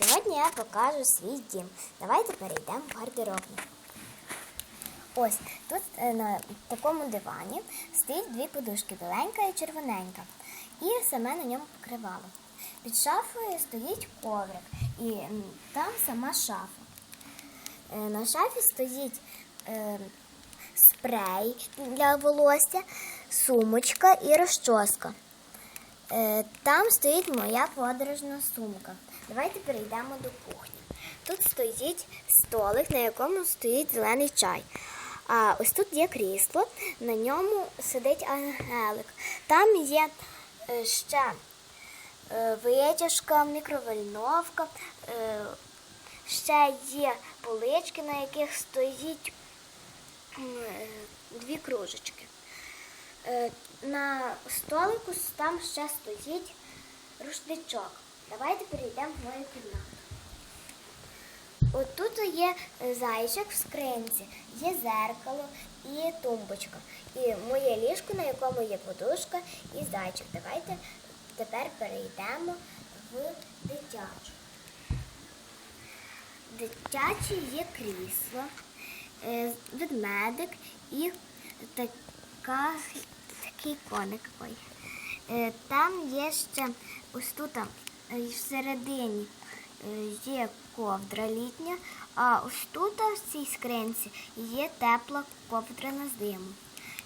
Сьогодні я покажу свій дім. Давайте перейдемо в гардеробну. Ось тут е, на такому дивані стоїть дві подушки, біленька і червоненька, і саме на ньому покривало. Під шафою стоїть коврик, і там сама шафа. Е, На шафі стоїть е, спрей для волосся, сумочка і розчоска. Е, Там стоїть моя подорожна сумка. Давайте перейдемо до кухні. Тут стоїть столик, на якому стоїть зелений чай. А ось тут є крісло, на ньому сидить ангелик. Там є е, ще е, витяжка, мікровольновка, ще є полички, на яких стоїть дві кружечки. Е, На столику там ще стоїть рушничок. Давайте перейдемо в мою кімнату. От тут є зайчик в скринці, є зеркало і тумбочка. І моє ліжко, на якому є подушка і зайчик. Давайте тепер перейдемо в дитячу. Дитяче є крісло, е, ведмедик і така, такий коник. Ой. Е, Там є ще ось тут е, всередині е, є ковдра літня, а ось тут в цій скринці є тепла ковдра на зиму.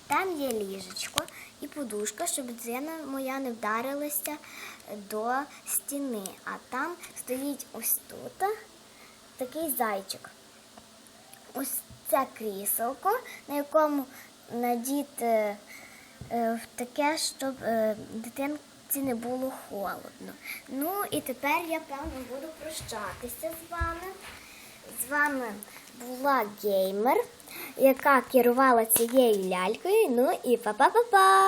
Там є ліжечко і подушка, щоб дзина моя не вдарилася до стіни. А там стоїть ось тут такий зайчик. Ось це кріселко, на якому надіти в таке, щоб е, дитинці не було холодно. Ну і тепер я певно буду прощатися з вами. З вами була геймер, яка керувала цією лялькою. Ну і па-па-па-па!